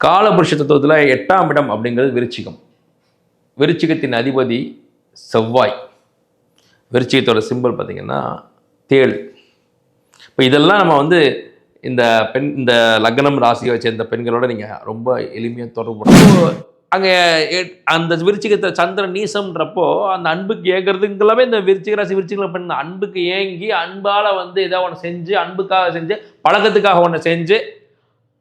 காலபுருஷ தத்துவத்தில் எட்டாம் இடம் அப்படிங்கிறது விருச்சிகம். விருச்சிகத்தின் அதிபதி செவ்வாய். விருச்சிகத்தோட சிம்பல் பார்த்திங்கன்னா தேள். இப்போ இதெல்லாம் நம்ம வந்து இந்த பெண் இந்த லக்னம் ராசியை சேர்ந்த பெண்களோட நீங்கள் ரொம்ப எளிமையாக தொடர்பு அங்கே அந்த விருச்சிகத்தை சந்திரன் நீசம்ன்றப்போ அந்த அன்புக்கு ஏங்குறதுங்கெல்லாமே இந்த விருச்சிக ராசி விருச்சிகளை பெண் அன்புக்கு ஏங்கி அன்பால் வந்து ஏதோ ஒன்று செஞ்சு அன்புக்காக செஞ்சு பழக்கத்துக்காக ஒன்று செஞ்சு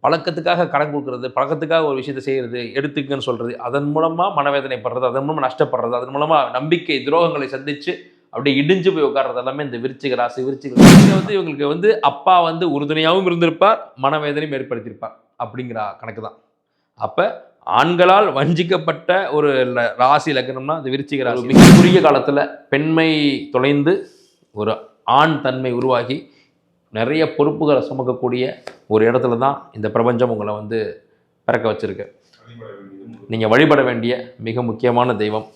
பழக்கத்துக்காக கடன் கொடுக்கறது பழக்கத்துக்காக ஒரு விஷயத்தை செய்கிறது எடுத்துக்கன்னு சொல்கிறது அதன் மூலமாக மனவேதனைப்படுறது அதன் மூலமாக நஷ்டப்படுறது அதன் மூலமாக நம்பிக்கை துரோகங்களை சந்தித்து அப்படியே இடிஞ்சு போய் உட்கார்றது எல்லாமே இந்த விருச்சிக ராசி விருச்சிக ராசி. வந்து இவங்களுக்கு வந்து அப்பா வந்து உறுதுணையாகவும் இருந்திருப்பார் மனவேதனையும் ஏற்படுத்தியிருப்பார் அப்படிங்கிற கணக்கு தான் அப்போ ஆண்களால் வஞ்சிக்கப்பட்ட ஒரு ல- ராசி லக்னம்னா இந்த விருச்சிக ராசி. மிக குறுகிய காலத்தில் பெண்மை தொலைந்து ஒரு ஆண் தன்மை உருவாகி நிறைய பொறுப்புகளை சுமக்கக்கூடிய ஒரு இடத்துல தான் இந்த பிரபஞ்சம் உங்களை வந்து பிறக்க வச்சுருக்கு. நீங்கள் வழிபட வேண்டிய மிக முக்கியமான தெய்வம்.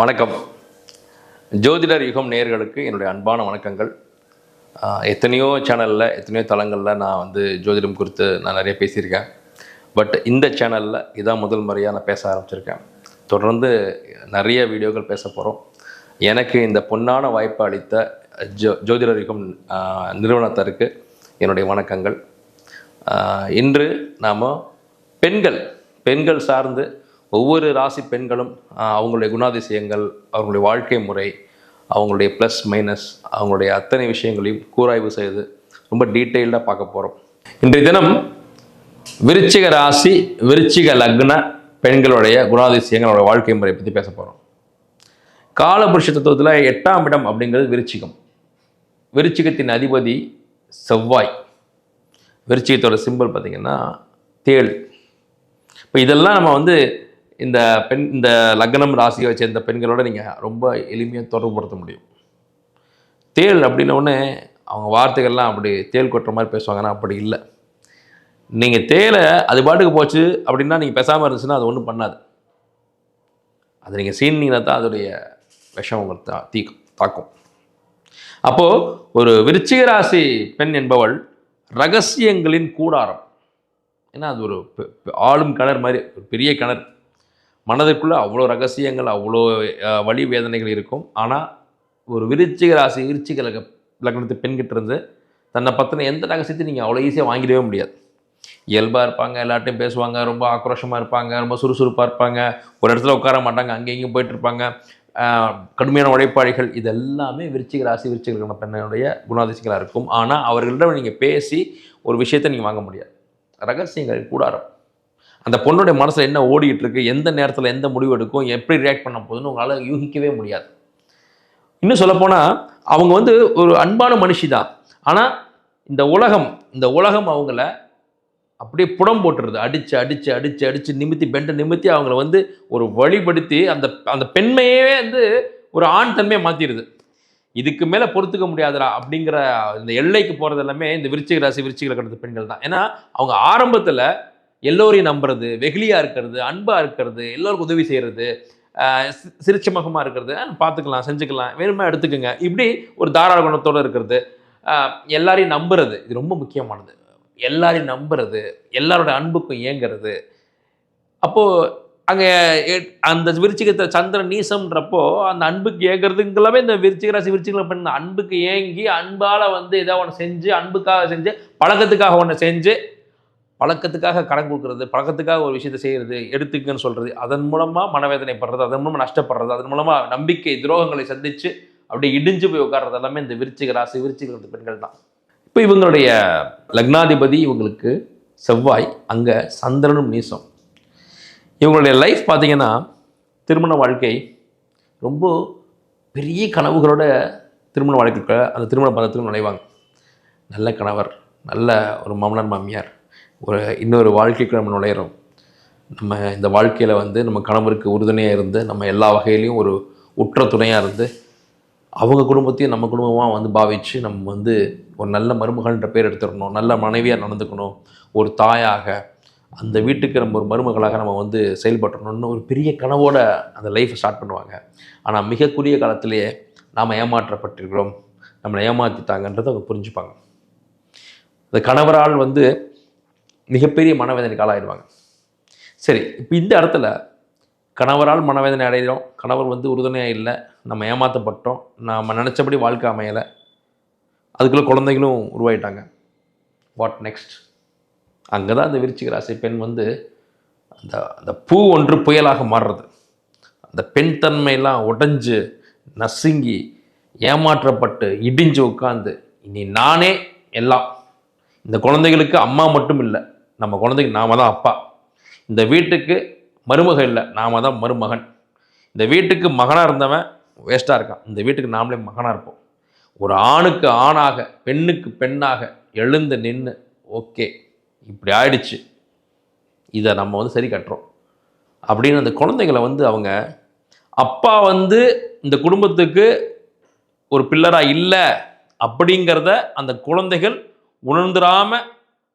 வணக்கம். ஜோதிடர் யுகம் நேர்களுக்கு என்னுடைய அன்பான வணக்கங்கள். எத்தனையோ சேனலில் எத்தனையோ தளங்களில் நான் வந்து ஜோதிடம் குறித்து நான் நிறைய பேசியிருக்கேன். பட் இந்த சேனலில் இதான் முதல் முறையாக நான் பேச ஆரம்பிச்சிருக்கேன். தொடர்ந்து நிறைய வீடியோக்கள் பேச போகிறோம் எனக்கு இந்த பொன்னான வாய்ப்பு அளித்த ஜோ ஜோதிடரிக்கும் நிறுவனத்தருக்கு என்னுடைய வணக்கங்கள். இன்று நாம் பெண்கள் பெண்கள் சார்ந்து ஒவ்வொரு ராசி பெண்களும் அவங்களுடைய குணாதிசயங்கள் அவங்களுடைய வாழ்க்கை முறை அவங்களுடைய ப்ளஸ் மைனஸ் அவங்களுடைய அத்தனை விஷயங்களையும் கூராய்வு செய்து ரொம்ப டீட்டெயில்டாக பார்க்க போகிறோம் இன்றைய தினம் விருச்சிக ராசி விருச்சிக லக்ன பெண்களுடைய குணாதிசயங்களோட வாழ்க்கை முறை பற்றி பேச போகிறோம் காலபுருஷ தத்துவத்தில் எட்டாம் இடம் அப்படிங்கிறது விருச்சிகம். விருச்சிகத்தின் அதிபதி செவ்வாய். விருச்சிகத்தோட சிம்பிள் பார்த்தீங்கன்னா தேள். இப்போ இதெல்லாம் நம்ம வந்து இந்த பெண் இந்த லக்னம் ராசியை சேர்ந்த பெண்களோட நீங்கள் ரொம்ப எளிமையாக தொடர்புபடுத்த முடியும். தேள் அப்படின்னோடனே அவங்க வார்த்தைகள்லாம் அப்படி தேள் கொட்டுற மாதிரி பேசுவாங்கன்னா அப்படி இல்லை. நீங்கள் தேலை அது பாட்டுக்கு போச்சு அப்படின்னா நீங்கள் பேசாமல் இருந்துச்சுன்னா அது ஒன்றும் பண்ணாது. அது நீங்கள் சீனிங்கன்னா தான் அதோடைய விஷம் உங்களுக்கு தா தீக்கும் தாக்கும். அப்போது ஒரு விருச்சிக ராசி பெண் என்பவள் ரகசியங்களின் கூடாரம். ஏன்னா அது ஒரு ஆளும் கிணறு மாதிரி ஒரு பெரிய கிணறு. மனதிற்குள்ளே அவ்வளோ ரகசியங்கள் அவ்வளோ வழி வலி வேதனைகள் இருக்கும். ஆனால் ஒரு விருச்சிக ராசி விருச்சிக லக லக்னத்து பெண்கிட்ட இருந்து தன்னை பற்றின எந்த ரகசியத்தையும் நீங்கள் அவ்வளோ ஈஸியாக வாங்கிடவே முடியாது. இயல்பாக இருப்பாங்க எல்லார்ட்டையும் பேசுவாங்க ரொம்ப ஆக்ரோஷமாக இருப்பாங்க ரொம்ப சுறுசுறுப்பாக இருப்பாங்க. ஒரு இடத்துல உட்கார மாட்டாங்க அங்கே இங்கேயும் போயிட்டு இருப்பாங்க. கடுமையான உழைப்பாளிகள் இது எல்லாமே விருச்சிக ராசி விருச்சிக பெண்ணுடைய குணாதிசயங்களாக இருக்கும். ஆனால் அவர்களிடம் நீங்கள் பேசி ஒரு விஷயத்தை நீங்கள் வாங்க முடியாது. ரகசியங்கள் கூடாரம். அந்த பொண்ணுடைய மனசில் என்ன ஓடிட்டு இருக்கு எந்த நேரத்தில் எந்த முடிவு எடுக்கும் எப்படி ரியாக்ட் பண்ண போகுதுன்னு உங்களால் யூகிக்கவே முடியாது. இன்னும் சொல்லப்போனால் அவங்க வந்து ஒரு அன்பான மனுஷி தான். ஆனால் இந்த உலகம் இந்த உலகம் அவங்கள அப்படியே புடம் போட்டுருது. அடித்து அடித்து அடித்து அடித்து நிமித்தி பெண்டை நிமித்தி அவங்கள வந்து ஒரு வழிபடுத்தி அந்த அந்த பெண்மையே வந்து ஒரு ஆண் தன்மையை மாற்றிடுது இதுக்கு மேலே பொறுத்துக்க முடியாதுடா அப்படிங்கிற இந்த எல்லைக்கு போகிறது எல்லாமே இந்த விருச்சிக ராசி விருச்சிகளை கடந்த பெண்கள் தான். ஏன்னா அவங்க ஆரம்பத்தில் எல்லோரையும் நம்புறது வெகுளியாக இருக்கிறது அன்பாக இருக்கிறது எல்லோருக்கும் உதவி செய்கிறது சிரிச்ச முகமாக இருக்கிறது பார்த்துக்கலாம் செஞ்சுக்கலாம் வேணுமா எடுத்துக்கோங்க. இப்படி ஒரு தாராள குணத்தோடு இருக்கிறது. எல்லாரையும் நம்புறது இது ரொம்ப முக்கியமானது. எல்லாரையும் நம்புறது எல்லாரோட அன்புக்கும் இயங்கிறது அப்போது அங்கே அந்த விருச்சிகத்தை சந்திரன் நீசம்ன்றப்போ அந்த அன்புக்கு ஏங்கிறதுங்கெல்லாமே இந்த விருச்சிக ராசி விருச்சிகளை பெண் அன்புக்கு ஏங்கி அன்பால் வந்து ஏதோ ஒன்று செஞ்சு அன்புக்காக செஞ்சு பழக்கத்துக்காக ஒன்று செஞ்சு பழக்கத்துக்காக கடன் கொடுக்கறது பழக்கத்துக்காக ஒரு விஷயத்தை செய்கிறது எடுத்துக்கன்னு சொல்கிறது அதன் மூலமாக மனவேதனைப்படுறது அதன் மூலமாக நஷ்டப்படுறது அதன் மூலமாக நம்பிக்கை துரோகங்களை சந்தித்து அப்படியே இடிஞ்சு போய் உட்கார்றது எல்லாமே இந்த விருச்சிக ராசி விருச்சிக பெண்கள் தான் இப்போ இவங்களுடைய லக்னாதிபதி இவங்களுக்கு செவ்வாய் அங்கே சந்திரனும் நீசம் இவங்களுடைய லைஃப் பார்த்திங்கன்னா திருமண வாழ்க்கை ரொம்ப பெரிய கனவுகளோட திருமண வாழ்க்கைக்கு அந்த திருமண பந்தத்துக்கு நுழைவாங்க. நல்ல கணவர் நல்ல ஒரு மாமனார் மாமியார். ஒரு இன்னொரு வாழ்க்கைக்கு நம்ம நுழையிறோம். நம்ம இந்த வாழ்க்கையில் வந்து நம்ம கணவருக்கு உறுதுணையாக இருந்து நம்ம எல்லா வகையிலையும் ஒரு உற்ற துணையாக இருந்து அவங்க குடும்பத்தையும் நம்ம குடும்பமாக வந்து பாவிச்சு நம்ம வந்து ஒரு நல்ல மருமகள்ன்ற பேர் எடுத்துடணும் நல்ல மனைவியாக நடந்துக்கணும் ஒரு தாயாக அந்த வீட்டுக்கு நம்ம ஒரு மருமகளாக நம்ம வந்து செயல்பட்டணும்னு ஒரு பெரிய கனவோட அந்த லைஃப்பை ஸ்டார்ட் பண்ணுவாங்க. ஆனால் மிக குறுகிய காலத்திலேயே நாம் ஏமாற்றப்பட்டிருக்கிறோம். நம்மளை ஏமாற்றிட்டாங்கன்றதை அவங்க புரிஞ்சுப்பாங்க. அந்த கணவரால் வந்து மிகப்பெரிய மனவேதனைக்கு ஆளாயிடுவாங்க சரி இப்போ இந்த இடத்துல கணவரால் மனவேதனை அடைகிறோம் கணவர் வந்து உறுதுணையாக இல்லை. நம்ம ஏமாற்றப்பட்டோம் நாம் நினச்சபடி வாழ்க்கை அமையலை. அதுக்குள்ளே குழந்தைகளும் உருவாயிட்டாங்க. வாட் நெக்ஸ்ட் அங்கே தான் அந்த விருச்சிக ராசி பெண் வந்து அந்த அந்த பூ ஒன்று புயலாக மாறுறது. அந்த பெண் தன்மையெல்லாம் உடஞ்சு நசுங்கி ஏமாற்றப்பட்டு இடிஞ்சு உட்காந்து இனி நானே எல்லாம். இந்த குழந்தைகளுக்கு அம்மா மட்டும் இல்லை நம்ம குழந்தைக்கு நாம தான் அப்பா. இந்த வீட்டுக்கு மருமக இல்லை நாம தான் மருமகன். இந்த வீட்டுக்கு மகனாக இருந்தவன் வேஸ்ட்டாக இருக்கான் இந்த வீட்டுக்கு நாமளே மகனாக இருப்போம். ஒரு ஆணுக்கு ஆணாக பெண்ணுக்கு பெண்ணாக எழுந்து நின்று ஓகே இப்படி ஆயிடுச்சு. இதை நம்ம வந்து சரி கட்டுறோம். அப்படின்னு அந்த குழந்தைங்களை வந்து அவங்க அப்பா வந்து இந்த குடும்பத்துக்கு ஒரு பில்லராக இல்லை அப்படிங்கிறத அந்த குழந்தைகள் உணர்ந்துடாமல்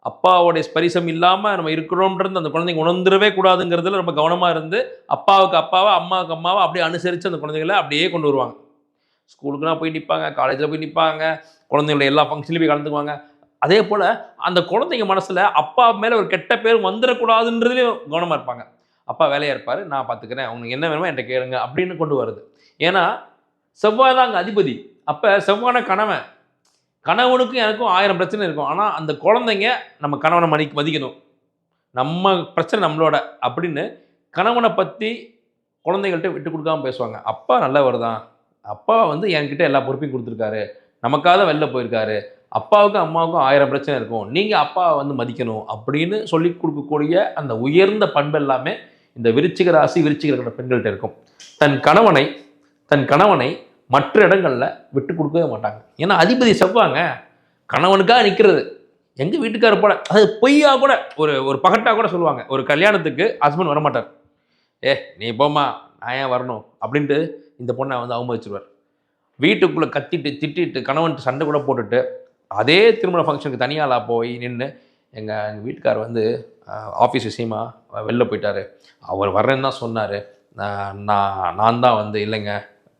அப்பாவோடைய ஸ்பரிசம் இல்லாமல் நம்ம இருக்கிறோம்ன்றது அந்த குழந்தைங்க உணர்ந்துடவே கூடாதுங்கிறதுல ரொம்ப கவனமாக இருந்து அப்பாவுக்கு அப்பாவை அம்மாவுக்கு அம்மாவை அப்படியே அனுசரித்து அந்த குழந்தைகளை அப்படியே கொண்டு வருவாங்க. ஸ்கூலுக்குலாம் போய் நிற்பாங்க காலேஜில் போய் நிற்பாங்க குழந்தைங்களோட எல்லா ஃபங்க்ஷன்லையும் போய் கலந்துக்குவாங்க. அதே போல் அந்த குழந்தைங்க மனசில் அப்பா மேலே ஒரு கெட்ட பேர் வந்துடக்கூடாதுன்றதுலேயும் கவனமாக இருப்பாங்க. அப்பா வேலையாக இருப்பார் நான் பார்த்துக்கிறேன் உங்களுக்கு என்ன வேணுமோ என்கிட்ட கேளுங்க அப்படின்னு கொண்டு வருது. ஏன்னா செவ்வாய் தான் அங்கே அதிபதி. அப்போ செவ்வான கணவன். கணவனுக்கும் எனக்கும் ஆயிரம் பிரச்சனை இருக்கும். ஆனால் அந்த குழந்தைங்க நம்ம கணவனை மதி மதிக்கணும். நம்ம பிரச்சனை நம்மளோட அப்படின்னு கணவனை பற்றி குழந்தைகள்கிட்ட விட்டு கொடுக்காம பேசுவாங்க. அப்பா நல்லவர் தான். அப்பா வந்து என்கிட்ட எல்லா பொறுப்பையும் கொடுத்துருக்காரு. நமக்காக வெளில போயிருக்காரு. அப்பாவுக்கும் அம்மாவுக்கும் ஆயிரம் பிரச்சனை இருக்கும். நீங்கள் அப்பாவை வந்து மதிக்கணும் அப்படின்னு சொல்லி கொடுக்கக்கூடிய அந்த உயர்ந்த பண்பு எல்லாமே இந்த விருச்சிக ராசி விருச்சிக பெண்கள்கிட்ட இருக்கும். தன் கணவனை தன் கணவனை மற்ற இடங்களில் விட்டு கொடுக்கவே மாட்டாங்க. ஏன்னா அதிபதி செவ்வாங்க. கணவனுக்காக நிற்கிறது எங்கள் வீட்டுக்காரர் போல. அது பொய்யா கூட ஒரு ஒரு பகட்டாக கூட சொல்லுவாங்க. ஒரு கல்யாணத்துக்கு ஹஸ்பண்ட் வரமாட்டார். ஏ நீ போம்மா நான் ஏன் வரணும்? அப்படின்ட்டு இந்த பொண்ணை வந்து அவமதிச்சிருவார். வீட்டுக்குள்ளே கத்திட்டு திட்டிட்டு கணவன்ட்டு சண்டை கூட போட்டுட்டு அதே திருமண ஃபங்க்ஷனுக்கு தனியாளாக போய் நின்று எங்கள் எங்கள் வீட்டுக்கார் வந்து ஆஃபீஸ் விஷயமா வெளில போயிட்டாரு. அவர் வர்றேன்னு தான் சொன்னார். நான் நான் தான் வந்து இல்லைங்க.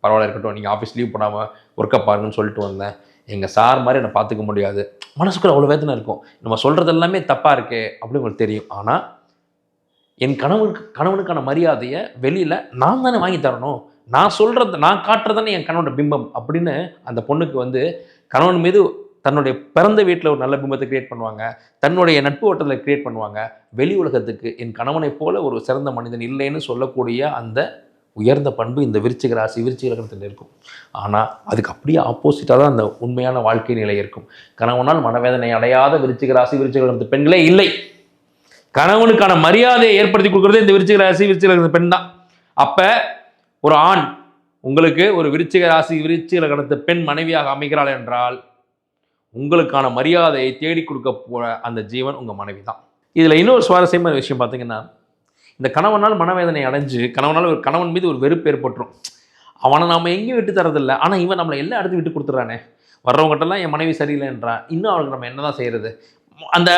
பரவாயில்ல இருக்கட்டும் நீங்கள் ஆஃபீஸ் லீவ் போடாமல் ஒர்க்கை பாருங்கன்னு சொல்லிட்டு வந்தேன். எங்கள் சார் மாதிரி என்னை பார்த்துக்க முடியாது. மனசுக்குள்ள அவ்வளோ வேதனை இருக்கும். நம்ம சொல்கிறது எல்லாமே தப்பாக இருக்கே அப்படின்னு உங்களுக்கு தெரியும். ஆனால் என் கணவனுக்கு கணவனுக்கான மரியாதையை வெளியில் நான் தானே வாங்கி தரணும். நான் சொல்கிறது நான் காட்டுறது என் கணவனோட பிம்பம் அப்படின்னு அந்த பொண்ணுக்கு வந்து கணவன் மீது தன்னுடைய பிறந்த வீட்டில் ஒரு நல்ல பிம்பத்தை கிரியேட் பண்ணுவாங்க. தன்னுடைய நட்பு ஓட்டத்தில் கிரியேட் பண்ணுவாங்க. வெளி உலகத்துக்கு என் கணவனைப் போல ஒரு சிறந்த மனிதன் இல்லைன்னு சொல்லக்கூடிய அந்த உயர்ந்த பண்பு இந்த விருச்சிக ராசி விருச்சிக லக்னத்தில் இருக்கும். ஆனால் அதுக்கு அப்படியே ஆப்போசிட்டாக தான் அந்த உண்மையான வாழ்க்கை நிலை இருக்கும். கணவனால் மனவேதனை அடையாத விருச்சிக ராசி விருச்சிக லக்னத்து பெண்களே இல்லை. கணவனுக்கான மரியாதையை ஏற்படுத்தி கொடுக்குறது இந்த விருச்சிக ராசி விருச்சிக லக்னத்து பெண் தான். அப்போ ஒரு ஆண் உங்களுக்கு ஒரு விருச்சிக ராசி விருச்சிக லக்னத்து பெண் மனைவியாக அமைகிறாள் என்றால் உங்களுக்கான மரியாதையை தேடி கொடுக்க போகிற அந்த ஜீவன் உங்கள் மனைவி தான். இதில் இன்னொரு சுவாரஸ்யமான விஷயம் பார்த்தீங்கன்னா இந்த கணவனால் மனவேதனை அடைஞ்சு கணவனால் ஒரு கணவன் மீது ஒரு வெறுப்பு ஏற்பட்டுரும். அவனை நாம் எங்கேயும் விட்டு தரதில்லை. ஆனால் இவன் நம்மளை எல்லா இடத்தையும் விட்டு கொடுத்துட்றானே. வர்றவங்ககிட்டலாம் என் மனைவி சரியில்லைன்றான் இன்னும் அவளுக்கு நம்ம என்ன தான் செய்கிறது அந்த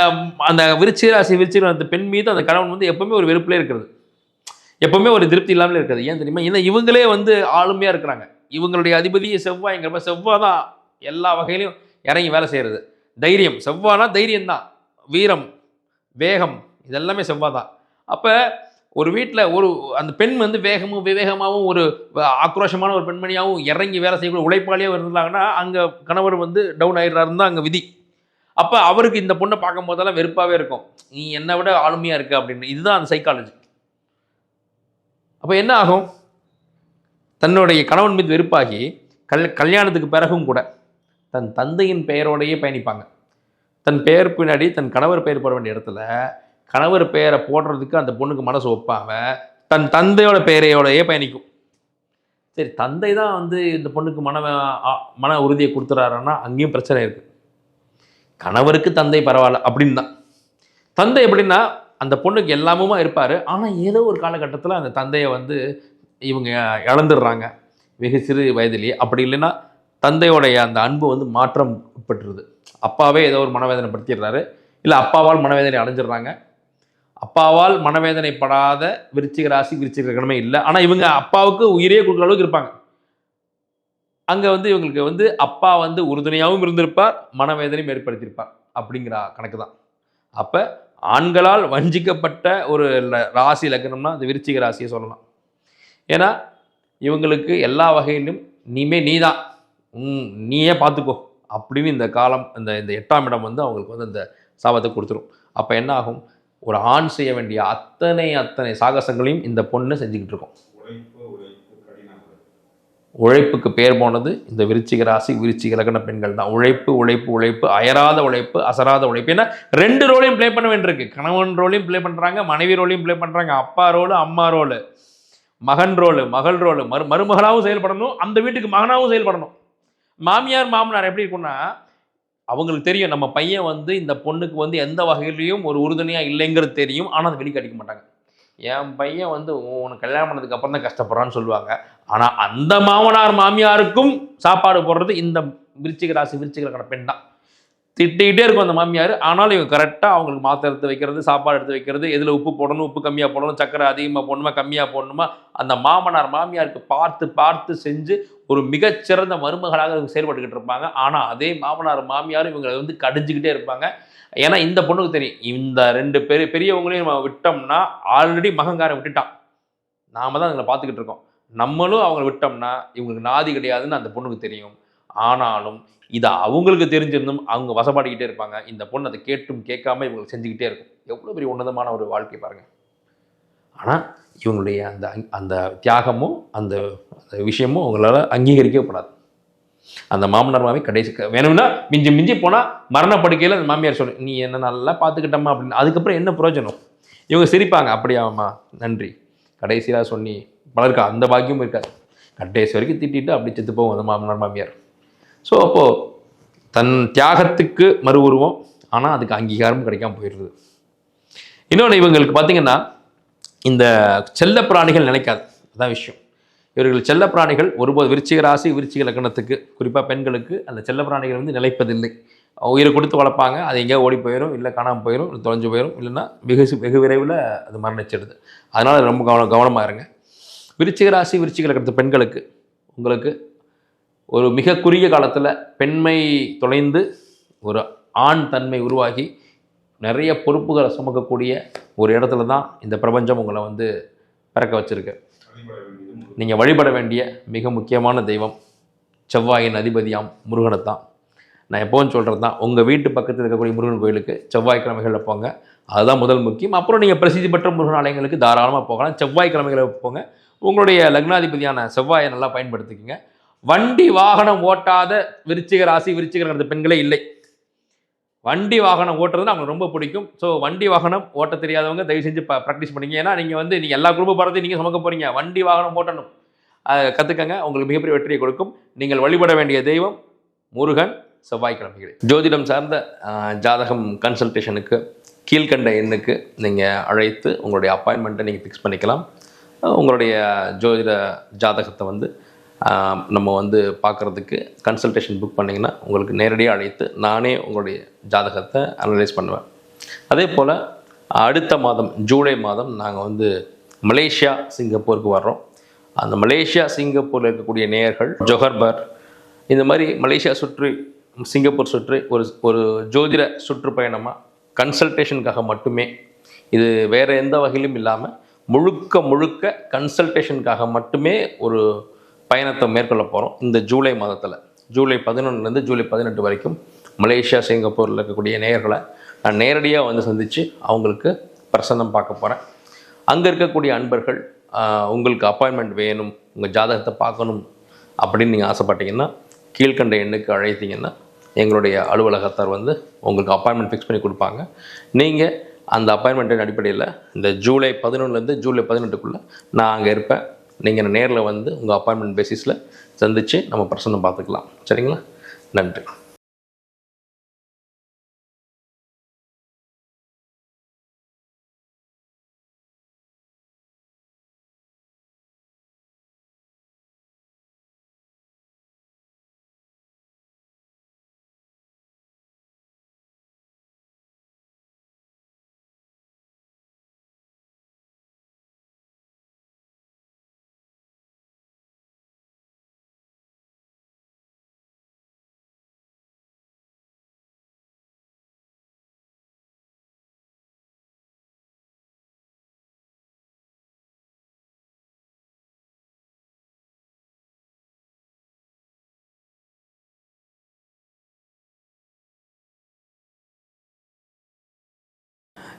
அந்த விருச்சிக ராசி அந்த பெண் மீது அந்த கணவன் வந்து எப்பவுமே ஒரு வெறுப்புலேயே இருக்கிறது. எப்பவுமே ஒரு திருப்தி இல்லாமலே இருக்கிறது. ஏன் தெரியுமா? ஏன்னா இவங்களே வந்து ஆளுமையாக இருக்கிறாங்க. இவங்களுடைய அதிபதி செவ்வாய்ங்கிறப்ப செவ்வாய் தான் எல்லா வகையிலையும் இறங்கி வேலை செய்கிறது தைரியம். செவ்வானா தைரியம் தான் வீரம் வேகம் இதெல்லாமே செவ்வாய் தான் அப்போ ஒரு வீட்டில் ஒரு அந்த பெண் வந்து வேகமும் விவேகமாகவும் ஒரு ஆக்ரோஷமான ஒரு பெண்மணியாகவும் இறங்கி வேலை செய்யக்கூடிய உழைப்பாளியாக இருந்தாங்கன்னா அங்கே கணவர் வந்து டவுன் ஆயிடுறாருன்னு தான் அங்கே விதி. அப்போ அவருக்கு இந்த பொண்ணை பார்க்கும் போதெல்லாம் வெறுப்பாகவே இருக்கும். நீ என்னை விட ஆளுமையாக இருக்க அப்படின்னு. இதுதான் அந்த சைக்காலஜி அப்போ என்ன ஆகும்? தன்னுடைய கணவன் மீது வெறுப்பாகி கல் கல்யாணத்துக்கு பிறகும் கூட தன் தந்தையின் பெயரோடையே பயணிப்பாங்க. தன் பெயர் பின்னாடி தன் கணவர் பெயர் போட வேண்டிய இடத்துல கணவர் பெயரை போடுறதுக்கு அந்த பொண்ணுக்கு மனசு ஒப்பாம தன் தந்தையோட பெயரையோடையே பயணிக்கும். சரி தந்தை தான் வந்து இந்த பொண்ணுக்கு மன மன உறுதியை கொடுத்துறாருன்னா அங்கேயும் பிரச்சனை இருக்குது கணவருக்கு தந்தை பரவாயில்ல அப்படின்னு. தான் தந்தை எப்படின்னா அந்த பொண்ணுக்கு எல்லாமுமா இருப்பார். ஆனால் ஏதோ ஒரு காலகட்டத்தில் அந்த தந்தையை வந்து இவங்க இழந்துடுறாங்க. வெகு சிறு வயதிலேயே. அப்படி இல்லைன்னா தந்தையோடைய அந்த அன்பு வந்து மாற்றம் உட்பட்டுருது அப்பாவே ஏதோ ஒரு மனவேதனை படுத்திடுறாரு. இல்லை அப்பாவால் மனவேதனை அடைஞ்சிடுறாங்க. அப்பாவால் மனவேதனைப்படாத விருச்சிக ராசி விருச்சிக லக்னமே இல்லை. ஆனால் இவங்க அப்பாவுக்கு உயிரே கொடுக்குற அளவுக்கு இருப்பாங்க. அங்கே வந்து இவங்களுக்கு வந்து அப்பா வந்து உறுதுணையாகவும் இருந்திருப்பார் மனவேதனையும் ஏற்படுத்தியிருப்பார் அப்படிங்கிற கணக்கு தான் அப்போ ஆண்களால் வஞ்சிக்கப்பட்ட ஒரு ராசி லக்னம்னா அந்த விருச்சிக ராசியை சொல்லலாம். ஏன்னா இவங்களுக்கு எல்லா வகையிலும் நீமே நீ தான் நீயே பார்த்துக்கோ அப்படின்னு இந்த காலம் இந்த இந்த எட்டாம் இடம் வந்து அவங்களுக்கு வந்து அந்த சாபத்தை கொடுத்துரும். அப்போ என்ன ஆகும்? ஒரு ஆண் செய்ய வேண்டிய அத்தனை அத்தனை சாகசங்களையும் இந்த பொண்ணு செஞ்சுக்கிட்டு இருக்கும். உழைப்புக்கு பேர் போனது இந்த விருச்சிக ராசி விருச்சிக லக்ன பெண்கள் தான். உழைப்பு உழைப்பு உழைப்பு அயராத உழைப்பு அசராத உழைப்பு. ஏன்னா ரெண்டு ரோலையும் ப்ளே பண்ண வேண்டியிருக்கு. கணவன் ரோலையும் ப்ளே பண்ணுறாங்க மனைவி ரோலையும் ப்ளே பண்ணுறாங்க அப்பா ரோலு அம்மா ரோலு மகன் ரோலு மகள் ரோலு மரு மருமகளாகவும் செயல்படணும் அந்த வீட்டுக்கு மகனாகவும் செயல்படணும். மாமியார் மாமனார் எப்படி இருக்கும்னா அவங்களுக்கு தெரியும் நம்ம பையன் வந்து இந்த பொண்ணுக்கு வந்து எந்த வகையிலையும் ஒரு உறுதுணையாக இல்லைங்கிறது தெரியும். ஆனால் அதை வெளிக்காட்டிக்க மாட்டாங்க. என் பையன் வந்து உனக்கு கல்யாணம் பண்ணதுக்கு அப்புறம் தான் கஷ்டப்படுறான்னு சொல்லுவாங்க. ஆனால் அந்த மாமனார் மாமியாருக்கும் சாப்பாடு போடுறது இந்த விருச்சிக ராசி விருச்சிக பெண் தான். திட்டிக்கிட்டே இருக்கும் அந்த மாமியார். ஆனாலும் இவங்க கரெக்டாக அவங்களுக்கு மாத்திரை எடுத்து வைக்கிறது சாப்பாடு எடுத்து வைக்கிறது எதில் உப்பு போடணும் உப்பு கம்மியாக போடணும் சக்கரை அதிகமாக போடணுமா கம்மியாக போடணுமா அந்த மாமனார் மாமியாருக்கு பார்த்து பார்த்து செஞ்சு ஒரு மிகச்சிறந்த மருமகளாக இவங்க செயல்பட்டுக்கிட்டு இருப்பாங்க. ஆனால் அதே மாமனார் மாமியாரும் இவங்களை வந்து கடிஞ்சிக்கிட்டே இருப்பாங்க. ஏன்னா இந்த பொண்ணுக்கு தெரியும் இந்த ரெண்டு பெரிய பெரியவங்களையும் நம்ம விட்டோம்னா ஆல்ரெடி மகங்காரன் விட்டுட்டான். நாம தான் அதில் பார்த்துக்கிட்டு இருக்கோம். நம்மளும் அவங்கள விட்டோம்னா இவங்களுக்கு நாதி கிடையாதுன்னு அந்த பொண்ணுக்கு தெரியும். ஆனாலும் இதை அவங்களுக்கு தெரிஞ்சிருந்தும் அவங்க வசப்பாடிக்கிட்டே இருப்பாங்க. இந்த பொண்ணு அதை கேட்டும் கேட்காம இவங்களுக்கு செஞ்சுக்கிட்டே இருக்கும். எவ்வளோ பெரிய உன்னதமான ஒரு வாழ்க்கை பாருங்கள் ஆனால் இவங்களுடைய அந்த அங்- அந்த தியாகமும் அந்த அந்த விஷயமும் அவங்களால அங்கீகரிக்கப்படாது. அந்த மாமனார் மாமி கடைசி வேணும்னா மிஞ்சி மிஞ்சி போனால் மரணப்படுக்கையில் அந்த மாமியார் சொல்லு நீ என்ன நல்லா பார்த்துக்கிட்டம்மா அப்படின்னு. அதுக்கப்புறம் என்ன பிரயோஜனம் இவங்க சிரிப்பாங்க அப்படியாம்மா நன்றி. கடைசியாக சொன்னி பலருக்கு அந்த பாக்கியமும் இருக்காது. கடைசி வரைக்கும் திட்டிட்டு அப்படி செத்து போவோம் அந்த மாமனார் மாமியார். ஸோ அப்போது தன் தியாகத்துக்கு மறு உருவம் ஆனால் அதுக்கு அங்கீகாரமும் கிடைக்காம போயிடுது இன்னொன்று இவங்களுக்கு பார்த்தீங்கன்னா இந்த செல்ல பிராணிகள் நினைக்காது. அதான் விஷயம். இவர்கள் செல்ல பிராணிகள் ஒருபோது விருச்சிக ராசி விருச்சிக லக்கணத்துக்கு குறிப்பாக பெண்களுக்கு அந்த செல்ல பிராணிகள் வந்து நிலைப்பதில்லை. உயிரை கொடுத்து வளர்ப்பாங்க அது எங்கேயோ ஓடி போயிடும் இல்லை காணாமல் போயிடும் இல்லை தொலைஞ்சு போயிடும் இல்லைன்னா வெகு வெகு விரைவில் அது மரணிச்சிடுது. அதனால் ரொம்ப கவனம் கவனமாக இருங்க. விருச்சிக ராசி விருச்சிக லக்கணத்து பெண்களுக்கு உங்களுக்கு ஒரு மிக குறுகிய காலத்தில் பெண்மை தொலைந்து ஒரு ஆண் தன்மை உருவாகி நிறைய பொறுப்புகளை சுமக்கக்கூடிய ஒரு இடத்துல தான் இந்த பிரபஞ்சம் உங்களை வந்து பிறக்க வச்சுருக்கு. நீங்கள் வழிபட வேண்டிய மிக முக்கியமான தெய்வம் செவ்வாயின் அதிபதியாம் முருகனை தான் நான் எப்போவும் சொல்கிறது தான் உங்கள் வீட்டு பக்கத்தில் இருக்கக்கூடிய முருகன் கோயிலுக்கு செவ்வாய்க்கிழமைகளில் போங்க. அதுதான் முதல் முக்கியம். அப்புறம் நீங்கள் பிரசித்தி பெற்ற முருகன் ஆலயங்களுக்கு தாராளமாக போகலாம். செவ்வாய்க்கிழமைகளை போங்க. உங்களுடைய லக்னாதிபதியான செவ்வாயை நல்லா பயன்படுத்திக்கங்க. வண்டி வாகனம் ஓட்டாத விருச்சிக ராசி விருச்சிகரங்கிறது பெண்களே இல்லை. வண்டி வாகனம் ஓட்டுறது அவங்களுக்கு ரொம்ப பிடிக்கும். ஸோ வண்டி வாகனம் ஓட்ட தெரியாதவங்க தயவு செஞ்சு ப்ராக்டிஸ் பண்ணிங்க. ஏன்னா நீங்கள் வந்து நீங்கள் எல்லா குடும்ப படத்தையும் நீங்கள் சுமக்க போகிறீங்க வண்டி வாகனம் ஓட்டணும். அதை கற்றுக்கங்க உங்களுக்கு மிகப்பெரிய வெற்றியை கொடுக்கும். நீங்கள் வழிபட வேண்டிய தெய்வம் முருகன் செவ்வாய்க்கிழமைகள் ஜோதிடம் சார்ந்த ஜாதகம் கன்சல்டேஷனுக்கு கீழ்கண்ட எண்ணுக்கு நீங்கள் அழைத்து உங்களுடைய அப்பாயின்மெண்ட்டை நீங்கள் ஃபிக்ஸ் பண்ணிக்கலாம். உங்களுடைய ஜோதிட ஜாதகத்தை வந்து நம்ம வந்து பார்க்குறதுக்கு கன்சல்டேஷன் புக் பண்ணிங்கன்னா உங்களுக்கு நேரடியாக அழைத்து நானே உங்களுடைய ஜாதகத்தை அனலைஸ் பண்ணுவேன். அதே போல் அடுத்த மாதம் ஜூலை மாதம் நாங்கள் வந்து மலேசியா சிங்கப்பூருக்கு வர்றோம். அந்த மலேசியா சிங்கப்பூரில் இருக்கக்கூடிய நேயர்கள் ஜொஹர்பர் இந்த மாதிரி மலேசியா சுற்றி சிங்கப்பூர் சுற்றி ஒரு ஒரு ஜோதிட சுற்றுப்பயணமாக கன்சல்டேஷனுக்காக மட்டுமே இது வேறு எந்த வகையிலும் இல்லாமல் முழுக்க முழுக்க கன்சல்டேஷனுக்காக மட்டுமே ஒரு பயணத்தை மேற்கொள்ள போகிறோம் இந்த ஜூலை மாதத்தில் ஜூலை பதினொன்றுலேருந்து ஜூலை பதினெட்டு வரைக்கும் மலேசியா சிங்கப்பூரில் இருக்கக்கூடிய நேயர்களை நான் நேரடியாக வந்து சந்தித்து அவங்களுக்கு பிரசன்னம் பார்க்க போகிறேன் அங்கே இருக்கக்கூடிய அன்பர்கள் உங்களுக்கு அப்பாயின்மெண்ட் வேணும் உங்கள் ஜாதகத்தை பார்க்கணும் அப்படின்னு நீங்கள் ஆசைப்பட்டீங்கன்னா கீழ்க்கண்ட எண்ணுக்கு அழைத்தீங்கன்னா எங்களுடைய அலுவலகத்தார் வந்து உங்களுக்கு அப்பாயின்மெண்ட் ஃபிக்ஸ் பண்ணி கொடுப்பாங்க. நீங்கள் அந்த அப்பாயின்மெண்ட்டின் அடிப்படையில் இந்த ஜூலை பதினொன்றுலேருந்து ஜூலை பதினெட்டுக்குள்ளே நான் அங்கே இருப்பேன். நீங்கள் நேரில் வந்து உங்கள் அப்பாயின்மெண்ட் பேசிஸில் சந்தித்து நம்ம பிரசன்னம் பார்த்துக்கலாம். சரிங்களா? நன்றி.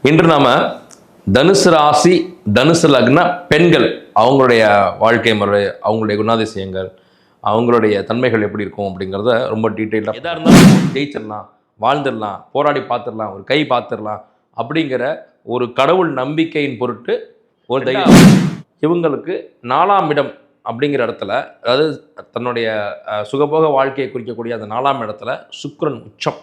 இன்று நாம தனுசு ராசி தனுசு லக்ன பெண்கள் அவங்களுடைய வாழ்க்கை முறை அவங்களுடைய குணாதிசயங்கள் அவங்களுடைய தன்மைகள் எப்படி இருக்கும் அப்படிங்கிறத ரொம்ப டீட்டெயிலாக எதாக இருந்தாலும் ஜெயிச்சிடலாம் வாழ்ந்துடலாம் போராடி பார்த்துடலாம் ஒரு கை பார்த்துடலாம் அப்படிங்கிற ஒரு கடவுள் நம்பிக்கையின் பொருட்டு ஒரு தைரியம். இவங்களுக்கு நாலாம் இடம் அப்படிங்கிற இடத்துல அதாவது தன்னுடைய சுகபோக வாழ்க்கையை குறிக்கக்கூடிய அந்த நாலாம் இடத்துல சுக்கிரன் உச்சம்.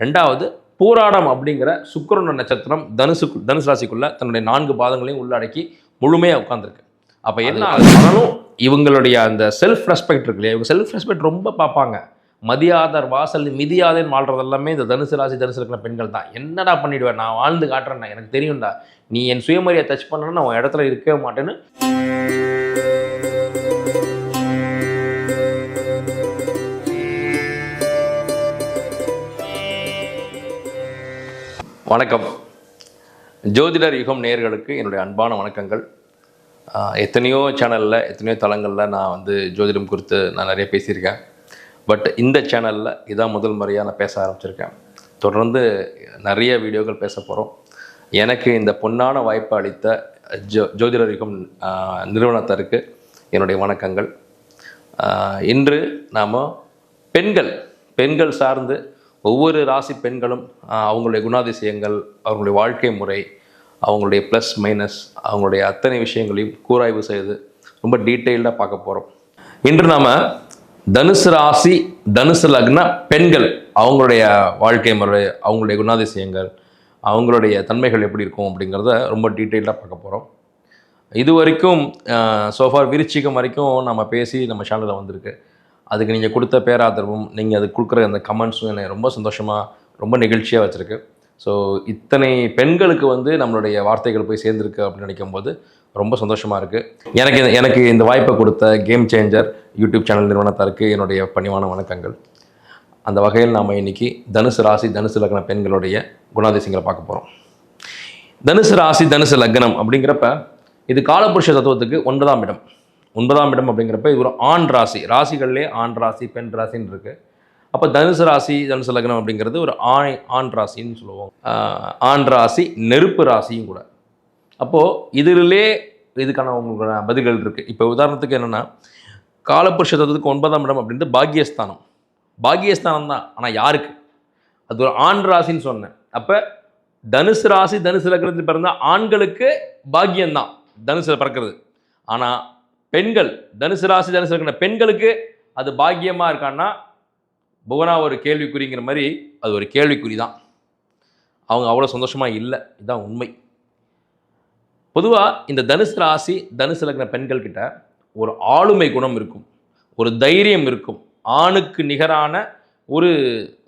ரெண்டாவது பூராடம் அப்படிங்கிற சுக்கிரன் நட்சத்திரம் தனுசு தனுசு ராசிக்குள்ள தன்னுடைய நான்கு பாதங்களையும் உள்ளடக்கி முழுமையாக உட்காந்துருக்கு அப்போ என்ன? ஆனாலும் இவங்களுடைய அந்த செல்ஃப் ரெஸ்பெக்ட் இருக்கு இல்லையா? இவங்க செல்ஃப் ரெஸ்பெக்ட் ரொம்ப பார்ப்பாங்க. மதியாதர் வாசல் மிதியாதேன்னு வாழ்றது எல்லாமே இந்த தனுசு ராசி தனுசு இருக்கிற பெண்கள் தான். என்னடா பண்ணிடுவேன்? நான் வாழ்ந்து காட்டுறேன்டா. எனக்கு தெரியும்டா. நீ என் சுயமரியை டச் பண்ணணும்னு உன் இடத்துல இருக்கவே மாட்டேன்னு வணக்கம். ஜோதிடர் யுகம் நேர்களுக்கு என்னுடைய அன்பான வணக்கங்கள். எத்தனையோ சேனலில் எத்தனையோ தளங்களில் நான் வந்து ஜோதிடம் குறித்து நான் நிறைய பேசியிருக்கேன். பட் இந்த சேனலில் இதான் முதல் முறையாக நான் பேச ஆரம்பிச்சிருக்கேன். தொடர்ந்து நிறைய வீடியோக்கள் பேச போகிறோம் எனக்கு இந்த பொன்னான வாய்ப்பை அளித்த ஜோ ஜோதிடர் யுகம் ஆஹ் என்னுடைய வணக்கங்கள். இன்று நாம் பெண்கள் பெண்கள் சார்ந்து ஒவ்வொரு ராசி பெண்களும் அவங்களுடைய குணாதிசயங்கள் அவங்களுடைய வாழ்க்கை முறை அவங்களுடைய ப்ளஸ் மைனஸ் அவங்களுடைய அத்தனை விஷயங்களையும் கூராய்வு செய்து ரொம்ப டீட்டெயில்டாக பார்க்க போகிறோம் இன்று நாம் தனுசு ராசி தனுசு லக்ன பெண்கள் அவங்களுடைய வாழ்க்கை முறை அவங்களுடைய குணாதிசயங்கள் அவங்களுடைய தன்மைகள் எப்படி இருக்கும் அப்படிங்கிறத ரொம்ப டீட்டெயில்டாக பார்க்க போகிறோம் இது வரைக்கும் சோஃபார் விருச்சிகம் வரைக்கும் நம்ம பேசி நம்ம சேனலில் வந்திருக்கு. அதுக்கு நீங்கள் கொடுத்த பேராதரவும் நீங்கள் அதுக்கு கொடுக்குற அந்த கமெண்ட்ஸும் என்னை ரொம்ப சந்தோஷமாக ரொம்ப நெகிழ்ச்சியாக வச்சுருக்கு. ஸோ இத்தனை பெண்களுக்கு வந்து நம்மளுடைய வார்த்தைகள் போய் சேர்ந்துருக்கு அப்படின்னு நினைக்கும் போது ரொம்ப சந்தோஷமாக இருக்குது எனக்கு இந்த- எனக்கு இந்த வாய்ப்பை கொடுத்த கேம் சேஞ்சர் யூடியூப் சேனல் நிறுவனத்தாருக்கு என்னுடைய பணிவான வணக்கங்கள். அந்த வகையில் நாம் இன்னைக்கு தனுசு ராசி தனுசு லக்ன பெண்களுடைய குணாதிசயங்களை பார்க்க போகிறோம் தனுசு ராசி தனுசு லக்னம் அப்படிங்கிறப்ப இது காலபுருஷ தத்துவத்துக்கு ஒன்பதாம் இடம். ஒன்பதாம் இடம் அப்படிங்கிறப்ப இது ஒரு ஆண் ராசி. ராசிகள்லேயே ஆண் ராசி பெண் ராசின்னு இருக்குது அப்போ தனுசு ராசி தனுசு லக்னம் அப்படிங்கிறது ஒரு ஆண் ஆண் ராசின்னு சொல்லுவோம். ஆண் ராசி நெருப்பு ராசியும் கூட. அப்போது இதிலே இதுக்கான உங்களுக்கான பதில்கள் இருக்குது இப்போ உதாரணத்துக்கு என்னென்னா காலபுருஷ தத்துவத்துக்கு ஒன்பதாம் இடம் அப்படின்றது பாக்யஸ்தானம் பாக்யஸ்தானம் தான் ஆனால் யாருக்கு? அது ஒரு ஆண் ராசின்னு சொன்னேன். அப்போ தனுசு ராசி தனுசு லக்னத்தில் பிறந்த ஆண்களுக்கு பாக்கியம்தான். தனுசில் பிறக்கிறது. ஆனால் பெண்கள் தனுசு ராசி தனுசு இருக்கிற பெண்களுக்கு அது பாக்கியமாக இருக்கான்னா புவனா ஒரு கேள்விக்குறிங்கிற மாதிரி அது ஒரு கேள்விக்குறி தான் அவங்க அவ்வளோ சந்தோஷமாக இல்லை இதுதான் உண்மை. பொதுவாக இந்த தனுசு ராசி தனுசு இருக்கிற பெண்கள்கிட்ட ஒரு ஆளுமை குணம் இருக்கும் ஒரு தைரியம் இருக்கும். ஆணுக்கு நிகரான ஒரு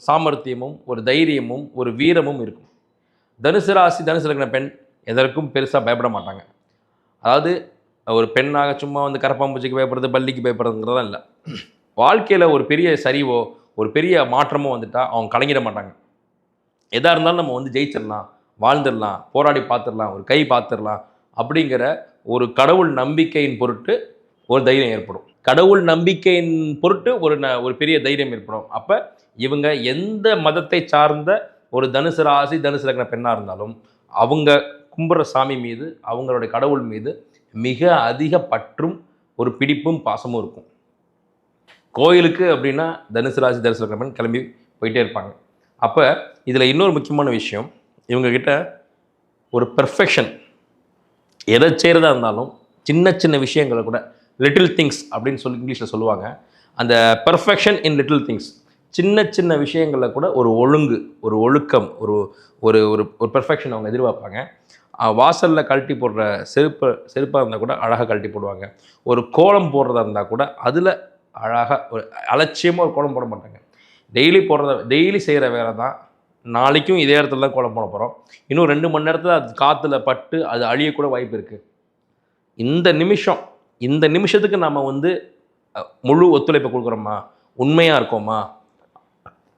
சாமர்த்தியமும் ஒரு தைரியமும் ஒரு வீரமும் இருக்கும். தனுசு ராசி தனுசு இருக்கிற பெண் எதற்கும் பெருசாக பயப்பட மாட்டாங்க. அதாவது ஒரு பெண்ணாக சும்மா வந்து கரப்பாம்பூச்சிக்கு பயப்படுறது பள்ளிக்கு பயப்படுறதுங்கிறதெல்லாம் இல்லை. வாழ்க்கையில் ஒரு பெரிய சரிவோ ஒரு பெரிய மாற்றமோ வந்துட்டால் அவங்க கலங்கிட மாட்டாங்க. எதாக இருந்தாலும் நம்ம வந்து ஜெயிச்சிடலாம் வாழ்ந்துடலாம் போராடி பார்த்துடலாம் ஒரு கை பார்த்துடலாம் அப்படிங்கிற ஒரு கடவுள் நம்பிக்கையின் பொருட்டு ஒரு தைரியம் ஏற்படும். கடவுள் நம்பிக்கையின் பொருட்டு ஒரு ந- ஒரு பெரிய தைரியம் ஏற்படும். அப்போ இவங்க எந்த மதத்தை சார்ந்த ஒரு தனுசு ராசி தனுசு லக்ன பெண்ணாக இருந்தாலும் அவங்க கும்புற சாமி மீது அவங்களுடைய கடவுள் மீது மிக அதிக பற்றும் ஒரு பிடிப்பும் பாசமும் இருக்கும். கோயிலுக்கு அப்படின்னா தனுசு ராசி தனுசு கிளம்பி போயிட்டே இருப்பாங்க. அப்போ இதில் இன்னொரு முக்கியமான விஷயம் இவங்கக்கிட்ட ஒரு பெர்ஃபெக்ஷன் எதை செய்கிறதா இருந்தாலும் சின்ன சின்ன விஷயங்களை கூட லிட்டில் திங்ஸ் அப்படின்னு சொல்லி இங்கிலீஷில் சொல்லுவாங்க. அந்த பெர்ஃபெக்ஷன் இன் லிட்டில் திங்ஸ் சின்ன சின்ன விஷயங்களில் கூட ஒரு ஒழுங்கு ஒரு ஒழுக்கம் ஒரு ஒரு ஒரு ஒரு பெர்ஃபெக்ஷன் அவங்க எதிர்பார்ப்பாங்க. வாசலில் கழட்டி போடுற செருப்பு செருப்பாக இருந்தால் கூட அழகாக கழட்டி போடுவாங்க. ஒரு கோலம் போடுறதா இருந்தால் கூட அதில் அழகாக ஒரு அலட்சியமாக ஒரு கோலம் போட மாட்டாங்க. டெய்லி போடுறத டெய்லி செய்கிற வேலை தான். நாளைக்கும் இதே இடத்துல தான் கோலம் போட போகிறோம் இன்னும் ரெண்டு மணி நேரத்தில் அது காற்றுல பட்டு அது அழியக்கூட வாய்ப்பு இருக்குது இந்த நிமிஷம் இந்த நிமிஷத்துக்கு நம்ம வந்து முழு ஒத்துழைப்பை கொடுக்குறோமா? உண்மையாக இருக்கோமா?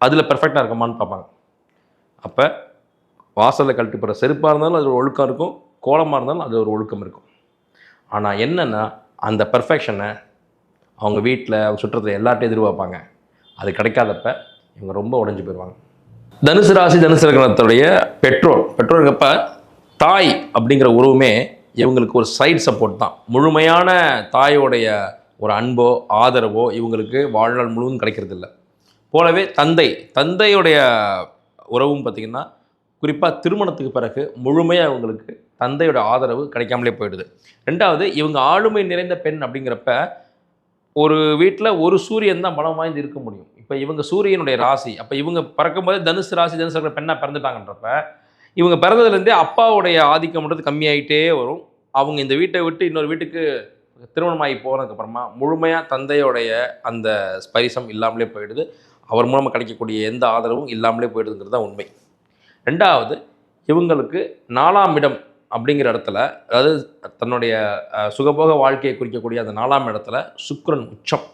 அதில் பெர்ஃபெக்டாக இருக்கோமான்னு பார்ப்பாங்க. அப்போ வாசலில் கழட்டி போகிற செருப்பாக இருந்தாலும் அது ஒரு ஒழுக்கம் இருக்கும். கோலமாக இருந்தாலும் அது ஒரு ஒழுக்கம் இருக்கும். ஆனால் என்னென்னா அந்த பெர்ஃபெக்ஷனை அவங்க வீட்டில் அவங்க சுற்றத்தை எல்லாட்டையும் எதிர்பார்ப்பாங்க. அது கிடைக்காதப்ப இவங்க ரொம்ப உடஞ்சி போயிடுவாங்க தனுசு ராசி தனுசு லக்னத்துடைய பெற்றோர். பெற்றோருக்கப்ப தாய் அப்படிங்கிற உறவுமே இவங்களுக்கு ஒரு சைடு சப்போர்ட் தான். முழுமையான தாயோடைய ஒரு அன்போ ஆதரவோ இவங்களுக்கு வாழ்நாள் முழுவதும் கிடைக்கிறதில்ல. போலவே தந்தை. தந்தையுடைய உறவும் பார்த்திங்கன்னா குறிப்பாக திருமணத்துக்கு பிறகு முழுமையாக இவங்களுக்கு தந்தையோட ஆதரவு கிடைக்காமலே போயிடுது. ரெண்டாவது இவங்க ஆளுமை நிறைந்த பெண் அப்படிங்கிறப்ப ஒரு வீட்டில் ஒரு சூரியன் தான் பலம் வாய்ந்து இருக்க முடியும். இப்போ இவங்க சூரியனுடைய ராசி அப்போ இவங்க பிறக்கும்போது தனுசு ராசி தனுசு இருக்கிற பெண்ணாக பிறந்துட்டாங்கன்றப்ப இவங்க பிறந்ததுலேருந்தே அப்பாவுடைய ஆதிக்கம்ன்றது கம்மியாயிட்டே வரும். அவங்க இந்த வீட்டை விட்டு இன்னொரு வீட்டுக்கு திருமணமாகி போனதுக்கப்புறமா முழுமையாக தந்தையோடைய அந்த ஸ்பரிசம் இல்லாமலே போயிடுது. அவர் மூலமாக கிடைக்கக்கூடிய எந்த ஆதரவும் இல்லாமலே போயிடுதுங்கிறது தான் உண்மை. ரெண்டாவது இவங்களுக்கு நாலாம் இடம் அப்படிங்கிற இடத்துல அதாவது தன்னுடைய சுகபோக வாழ்க்கையை குறிக்கக்கூடிய அந்த நாலாம் இடத்துல சுக்ரன் உச்சம்.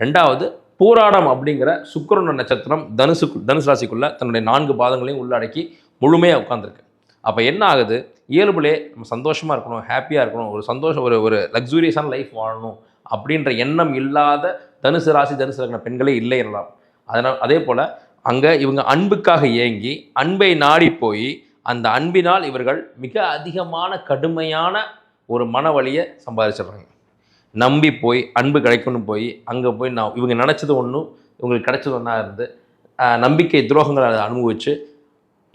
ரெண்டாவது பூராடம் அப்படிங்கிற சுக்கிரன் நட்சத்திரம் தனுசு தனுசு ராசிக்குள்ளே தன்னுடைய நான்கு பாதங்களையும் உள்ளடக்கி முழுமையாக உட்காந்துருக்கு அப்போ என்ன ஆகுது? இயல்புலே நம்ம சந்தோஷமாக இருக்கணும் ஹாப்பியாக இருக்கணும் ஒரு சந்தோஷம் ஒரு ஒரு லக்ஸூரியஸான லைஃப் வாழணும் அப்படின்ற எண்ணம் இல்லாத தனுசு ராசி தனுசு இருக்கிற பெண்களே இல்லை எல்லாம். அதனால் அதே போல் அங்கே இவங்க அன்புக்காக ஏங்கி அன்பை நாடி போய் அந்த அன்பினால் இவர்கள் மிக அதிகமான கடுமையான ஒரு மனவழியை சம்பாதிச்சிடுறாங்க. நம்பி போய் அன்பு கிடைக்கும்னு போய் அங்கே போய் நான் இவங்க நினச்சது ஒன்றும் இவங்களுக்கு கிடைச்சது ஒன்றா இருந்து நம்பிக்கை துரோகங்களை அதை அனுபவித்து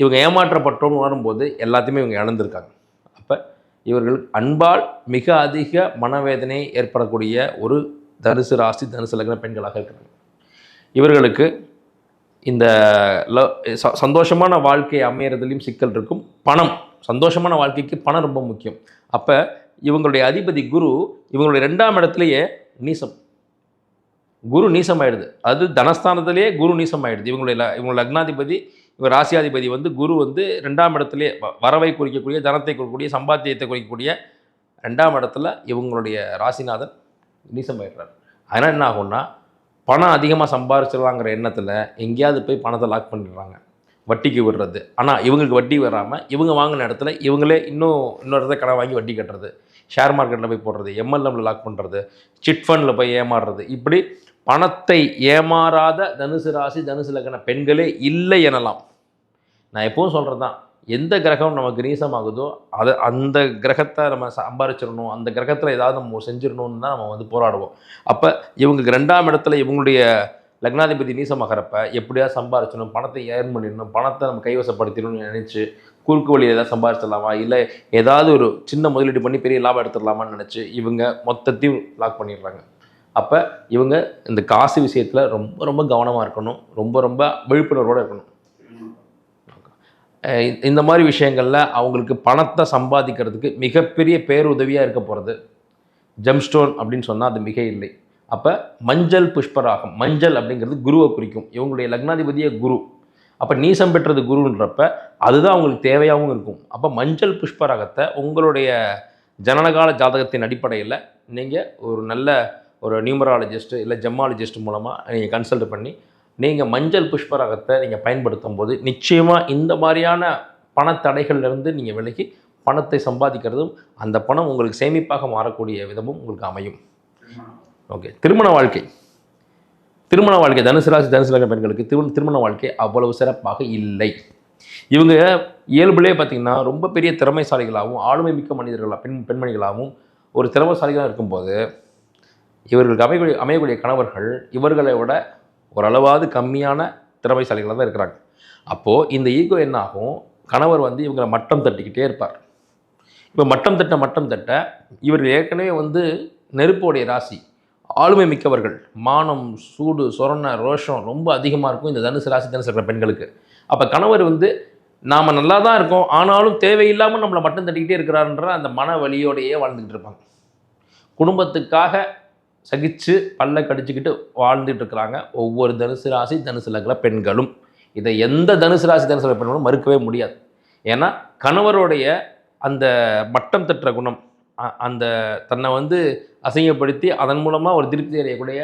இவங்க ஏமாற்றப்பட்டோம்னு உணரும்போது எல்லாத்தையுமே இவங்க இழந்திருக்காங்க. அப்போ இவர்கள் அன்பால் மிக அதிக மனவேதனை ஏற்படக்கூடிய ஒரு தனுசு ராசி தனுசு லக்ன பெண்களாக இருக்கிறாங்க. இவர்களுக்கு இந்த ல ச- சந்தோஷமான வாழ்க்கை அமையறதுலையும் சிக்கல் இருக்கும். பணம் சந்தோஷமான வாழ்க்கைக்கு பணம் ரொம்ப முக்கியம். அப்போ இவங்களுடைய அதிபதி குரு இவங்களுடைய ரெண்டாம் இடத்துலையே நீசம். குரு நீசம் ஆயிடுது அது தனஸ்தானத்திலேயே குரு நீசம் ஆயிடுது இவங்களுடைய இவங்க லக்னாதிபதி இவங்க ராசியாதிபதி வந்து குரு வந்து ரெண்டாம் இடத்துலேயே வ- வரவை குறிக்கக்கூடிய தனத்தை குறிக்கக்கூடிய சம்பாத்தியத்தை குறிக்கக்கூடிய ரெண்டாம் இடத்துல இவங்களுடைய ராசிநாதன் நீசம் ஆயிடுறார் அதனால் என்ன ஆகும்னா பணம் அதிகமாக சம்பாரிச்சிடலாங்கிற எண்ணத்தில் எங்கேயாவது போய் பணத்தை லாக் பண்ணிடுறாங்க. வட்டிக்கு விடுறது. ஆனால் இவங்களுக்கு வட்டி வராமல் இவங்க வாங்கின இடத்துல இவங்களே இன்னும் இன்னொரு இடத்துல கடன் வாங்கி வட்டி கட்டுறது. ஷேர் மார்க்கெட்டில் போய் போடுறது. எம்எல்எம்ல லாக் பண்ணுறது சிட் ஃபண்டில் போய் ஏமாறுறது. இப்படி பணத்தை ஏமாறாத தனுசு ராசி தனுசு லக்கண பெண்களே இல்லை எனலாம். நான் எப்பவும் சொல்கிறது தான் எந்த கிரகம் நமக்கு நீசமாகுதோ அதை அந்த கிரகத்தை நம்ம சம்பாரிச்சிடணும் அந்த கிரகத்தில் ஏதாவது நம்ம செஞ்சிடணும்னு தான் நம்ம வந்து போராடுவோம். அப்போ இவங்களுக்கு ரெண்டாம் இடத்துல இவங்களுடைய லக்னாதிபதி நீசமாகிறப்ப எப்படியா சம்பாரிச்சிடணும் பணத்தை ஏர்ன் பண்ணிடணும் பணத்தை நம்ம கைவசப்படுத்திடணும்னு நினச்சி குறுக்கு வழியில் ஏதாவது சம்பாரிச்சிடலாமா? இல்லை ஏதாவது ஒரு சின்ன முதலீடு பண்ணி பெரிய லாபம் எடுத்துடலாமான்னு நினச்சி இவங்க மொத்தத்தையும் லாக் பண்ணிடுறாங்க. அப்போ இவங்க இந்த காசு விஷயத்தில் ரொம்ப ரொம்ப கவனமாக இருக்கணும் ரொம்ப ரொம்ப விழிப்புணர்வோடு இருக்கணும். இந்த- மாதிரி விஷயங்களில் அவங்களுக்கு பணத்தை சம்பாதிக்கிறதுக்கு மிகப்பெரிய பேருதவியாக இருக்க போகிறது ஜெம்ஸ்டோன் அப்படின்னு சொன்னால் அது மிக இல்லை. அப்போ மஞ்சள் புஷ்பராகம் மஞ்சள் அப்படிங்கிறது குருவை குறிக்கும். இவங்களுடைய லக்னாதிபதியே குரு. அப்போ நீசம் பெற்றது குருன்றப்ப அதுதான் அவங்களுக்கு தேவையாகவும் இருக்கும். அப்போ மஞ்சள் புஷ்பராகத்தை உங்களுடைய ஜனனகால ஜாதகத்தின் அடிப்படையில் நீங்கள் ஒரு நல்ல ஒரு நியூமராலஜிஸ்ட்டு இல்லை ஜெம்மாலஜிஸ்ட் மூலமாக நீங்கள் கன்சல்ட் பண்ணி நீங்கள் மஞ்சள் புஷ்பராகத்தை நீங்கள் பயன்படுத்தும் போது நிச்சயமாக இந்த மாதிரியான பணத்தடைகள்லேருந்து நீங்கள் விலகி பணத்தை சம்பாதிக்கிறதும் அந்த பணம் உங்களுக்கு சேமிப்பாக மாறக்கூடிய விதமும் உங்களுக்கு அமையும். ஓகே. திருமண வாழ்க்கை. திருமண வாழ்க்கை தனுசு ராசி தனுசு லக்ன பெண்களுக்கு திரு திருமண வாழ்க்கை அவ்வளவு சிறப்பாக இல்லை. இவங்க இயல்புலே பார்த்திங்கன்னா ரொம்ப பெரிய திறமைசாலிகளாகவும் ஆளுமை மிக்க மனிதர்களாக பெண் பெண்மணிகளாகவும் ஒரு திறமைசாலிகளாக இருக்கும்போது இவர்களுக்கு அமையக்கூடிய அமையக்கூடிய கணவர்கள் இவர்களை விட ஓரளவாவது கம்மியான திறமைசாலிகளாக தான் இருக்கிறாங்க. அப்போது இந்த ஈகோ என்ன ஆகும் கணவர் வந்து இவங்களை மட்டம் தட்டிக்கிட்டே இருப்பார். இப்போ மட்டம் தட்ட மட்டம் தட்ட இவர் ஏற்கனவே வந்து நெருப்போடைய ராசி ஆளுமை மிக்கவர்கள் மானம் சூடு சொரண ரோஷம் ரொம்ப அதிகமாக இருக்கும் இந்த தனுசு ராசி தனுசு இருக்கிற பெண்களுக்கு. அப்போ கணவர் வந்து நாம் நல்லா தான் இருக்கோம் ஆனாலும் தேவையில்லாமல் நம்மளை மட்டம் தட்டிக்கிட்டே இருக்கிறாருன்ற அந்த மன வழியோடையே வாழ்ந்துக்கிட்டு இருப்பாங்க. குடும்பத்துக்காக சகிச்சு பல்ல கடிச்சுக்கிட்டு வாழ்ந்துட்டு இருக்கிறாங்க ஒவ்வொரு தனுசு ராசி தனுசு லக்ன பெண்களும். இதை எந்த தனுசு ராசி தனுசு லக்ன பெண்களும் மறுக்கவே முடியாது. ஏன்னா கணவருடைய அந்த மட்டம் தட்டுற குணம் அ- அந்த தன்னை வந்து அசிங்கப்படுத்தி அதன் மூலமாக ஒரு திருப்தி அடையக்கூடிய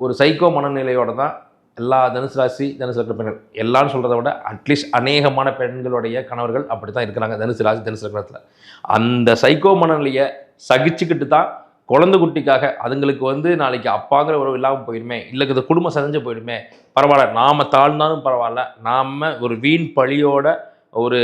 ஒரு சைக்கோ மனநிலையோட தான் எல்லா தனுசு ராசி தனுசு லக்ன பெண்கள் எல்லாரும் சொல்கிறத விட அட்லீஸ்ட் அநேகமான பெண்களுடைய கணவர்கள் அப்படி தான் இருக்கிறாங்க தனுசு ராசி தனுசு லக்னத்தில். அந்த சைக்கோ மனநிலையை சகிச்சுக்கிட்டு தான் குழந்தை குட்டிக்காக அதுங்களுக்கு வந்து நாளைக்கு அப்பாங்கிற உறவு இல்லாமல் போயிடுமே இல்லை இந்த குடும்பம் செதஞ்சு போயிடுமே பரவாயில்ல நாம் தாழ்ந்தாலும் பரவாயில்ல நாம் ஒரு வீண் பழியோட ஒரு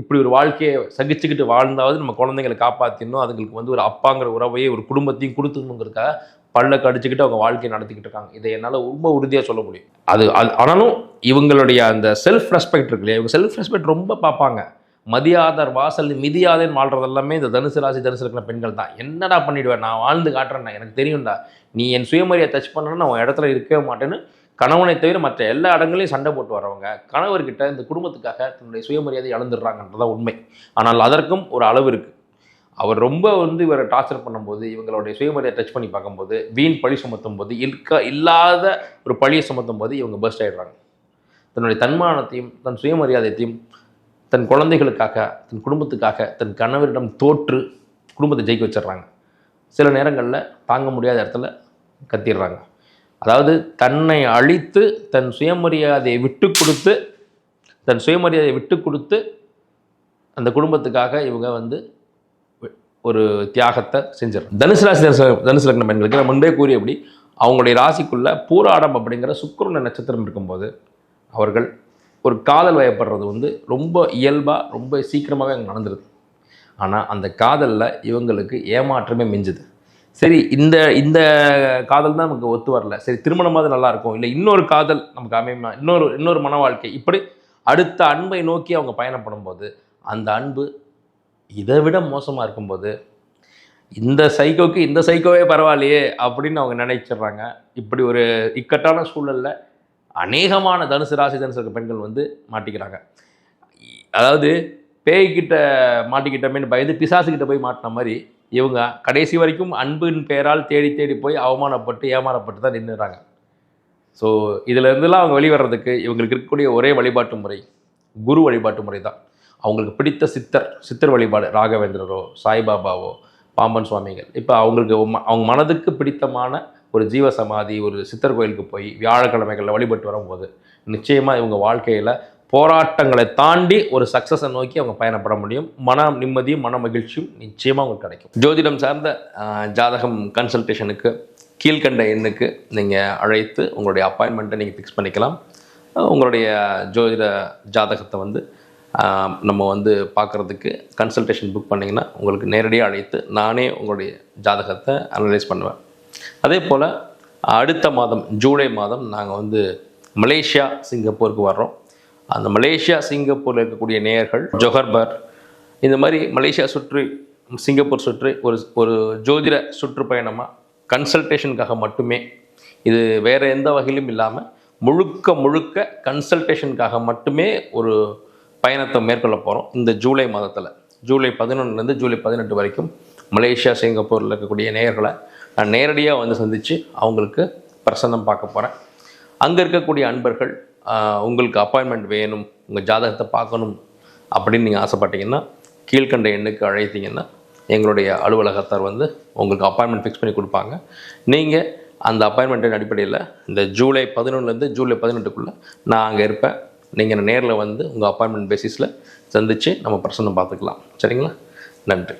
இப்படி ஒரு வாழ்க்கையை சகிச்சுக்கிட்டு வாழ்ந்தாவது நம்ம குழந்தைங்களை காப்பாற்றிடணும் அதுங்களுக்கு வந்து ஒரு அப்பாங்கிற உறவையே ஒரு குடும்பத்தையும் கொடுத்துக்கணுங்கிறதுக்காக பல்ல கடிச்சுக்கிட்டு அவங்க வாழ்க்கையை நடத்திக்கிட்டு இருக்காங்க. இதை என்னால் ரொம்ப உறுதியாக சொல்ல முடியும். அது அது ஆனாலும் இவங்களுடைய அந்த செல்ஃப் ரெஸ்பெக்ட் இருக்கு இல்லையா? இவங்க செல்ஃப் ரெஸ்பெக்ட் ரொம்ப பார்ப்பாங்க. மதியாதர் வாசல் மிதியாதேன்னு வாழ்றது எல்லாமே இந்த தனுசு ராசி தனுசு இருக்கிற பெண்கள் தான். என்னடா பண்ணிவிடுவேன் நான் வாழ்ந்து காட்டுறேன்டா. எனக்கு தெரியும்டா. நீ என் சுயமரியை டச் பண்ணனா நான் உன் இடத்துல இருக்கவே மாட்டேன்னு கணவனை தவிர மற்ற எல்லா இடங்களையும் சண்டை போட்டு வரவங்க கணவர்கிட்ட இந்த குடும்பத்துக்காக தன்னுடைய சுயமரியாதை இழந்துடுறாங்கன்றதான் உண்மை. ஆனால் அதற்கும் ஒரு அளவு இருக்குது அவர் ரொம்ப வந்து இவரை டார்ச்சர் பண்ணும்போது இவங்களுடைய சுயமரியாதை டச் பண்ணி பார்க்கும்போது வீண் பழி சுமத்தும் போது இருக்க இல்லாத ஒரு பழியை சுமத்தும் போது இவங்க பஸ்ட் ஆகிடுறாங்க தன்னுடைய தன்மானத்தையும் தன் சுயமரியாதையத்தையும் தன் குழந்தைகளுக்காக தன் குடும்பத்துக்காக தன் கணவரிடம் தோற்று குடும்பத்தை ஜெயிக்க வச்சிடுறாங்க. சில நேரங்களில் தாங்க முடியாத இடத்துல கத்திடுறாங்க. அதாவது தன்னை அழித்து தன் சுயமரியாதையை விட்டு கொடுத்து தன் சுயமரியாதையை விட்டு கொடுத்து அந்த குடும்பத்துக்காக இவங்க வந்து ஒரு தியாகத்தை செஞ்சிடறாங்க. தனுசு ராசி தனுசு தனுசு லக்ன பெண்களுக்கு நான் முன்பே கூறியபடி அவங்களுடைய ராசிக்குள்ளே பூராடம் அப்படிங்கிற சுக்கிரன நட்சத்திரம் இருக்கும்போது அவர்கள் ஒரு காதல் வயப்படுறது வந்து ரொம்ப இயல்பாக ரொம்ப சீக்கிரமாகவே அங்கே நடந்துருது. ஆனால் அந்த காதலில் இவங்களுக்கு ஏமாற்றமே மிஞ்சுது. சரி இந்த இந்த காதல் தான் நமக்கு ஒத்து வரல. சரி திருமணமாவது நல்லா இருக்கும். இல்லை இன்னொரு காதல் நமக்கு அமையுமா? இன்னொரு இன்னொரு மன வாழ்க்கை. இப்படி அடுத்த அன்பை நோக்கி அவங்க பயணப்படும் போது அந்த அன்பு இதை விட மோசமாக இருக்கும்போது இந்த சைக்கோக்கு இந்த சைக்கோவே பரவாயில்லையே அப்படின்னு அவங்க நினைச்சிடுறாங்க. இப்படி ஒரு இக்கட்டான சூழலில் அநேகமான தனுசு ராசி தனுசு இருக்க பெண்கள் வந்து மாட்டிக்கிறாங்க. அதாவது பேய்கிட்ட மாட்டிக்கிட்டமேன்னு பயந்து பிசாசுக்கிட்ட போய் மாட்டின மாதிரி இவங்க கடைசி வரைக்கும் அன்பின் பெயரால் தேடி தேடி போய் அவமானப்பட்டு ஏமாறப்பட்டு தான் நின்றுறாங்க ஸோ இதிலேருந்துலாம் அவங்க வெளிவர்றதுக்கு இவங்களுக்கு இருக்கக்கூடிய ஒரே வழிபாட்டு முறை குரு வழிபாட்டு முறை தான். அவங்களுக்கு பிடித்த சித்தர் சித்தர் வழிபாடு ராகவேந்திரரோ சாய்பாபாவோ பாம்பன் சுவாமிகள். இப்போ அவங்களுக்கு ம- அவங்க மனதுக்கு பிடித்தமான ஒரு ஜீவ சமாதி ஒரு சித்தர் கோயிலுக்கு போய் வியாழக்கிழமைகளில் வழிபட்டு வரும்போது நிச்சயமாக இவங்க வாழ்க்கையில் போராட்டங்களை தாண்டி ஒரு சக்ஸஸை நோக்கி அவங்க பயணப்பட முடியும். மன நிம்மதியும் மன மகிழ்ச்சியும் நிச்சயமாக உங்களுக்கு கிடைக்கும். ஜோதிடம் சார்ந்த ஜாதகம் கன்சல்டேஷனுக்கு கீழ்கண்ட எண்ணுக்கு நீங்கள் அழைத்து உங்களுடைய அப்பாயின்மெண்ட்டை நீங்கள் ஃபிக்ஸ் பண்ணிக்கலாம். உங்களுடைய ஜோதிட ஜாதகத்தை வந்து நம்ம வந்து பார்க்குறதுக்கு கன்சல்டேஷன் புக் பண்ணிங்கன்னா உங்களுக்கு நேரடியாக அழைத்து நானே உங்களுடைய ஜாதகத்தை அனலைஸ் பண்ணுவேன். அதே போல் அடுத்த மாதம் ஜூலை மாதம் நாங்கள் வந்து மலேசியா சிங்கப்பூருக்கு வர்றோம். அந்த மலேசியா சிங்கப்பூரில் இருக்கக்கூடிய நேயர்கள் ஜொஹர்பர் இந்த மாதிரி மலேசியா சுற்றி சிங்கப்பூர் சுற்றி ஒரு ஒரு ஜோதிட சுற்றுப்பயணமாக கன்சல்டேஷனுக்காக மட்டுமே இது வேறு எந்த வகையிலும் இல்லாமல் முழுக்க முழுக்க கன்சல்டேஷனுக்காக மட்டுமே ஒரு பயணத்தை மேற்கொள்ள போகிறோம் இந்த ஜூலை மாதத்தில். ஜூலை பதினொன்றுலேருந்து ஜூலை பதினெட்டு வரைக்கும் மலேசியா சிங்கப்பூரில் இருக்கக்கூடிய நேயர்களை நான் நேரடியாக வந்து சந்தித்து அவங்களுக்கு பிரசன்னம் பார்க்க போகிறேன் அங்கே இருக்கக்கூடிய அன்பர்கள் உங்களுக்கு அப்பாயின்மெண்ட் வேணும் உங்கள் ஜாதகத்தை பார்க்கணும் அப்படின்னு நீங்கள் ஆசைப்பட்டீங்கன்னா கீழ்க்கண்ட எண்ணுக்கு அழைத்தீங்கன்னா எங்களுடைய அலுவலகத்தார் வந்து உங்களுக்கு அப்பாயின்மெண்ட் ஃபிக்ஸ் பண்ணி கொடுப்பாங்க. நீங்கள் அந்த அப்பாயின்மெண்ட்டின் அடிப்படையில் இந்த ஜூலை பதினொன்றுலேருந்து ஜூலை பதினெட்டுக்குள்ளே நான் அங்கே இருப்பேன். நீங்கள் நேரில் வந்து உங்கள் அப்பாயின்மெண்ட் பேசிஸில் சந்தித்து நம்ம பிரசனம் பார்த்துக்கலாம். சரிங்களா? நன்றி.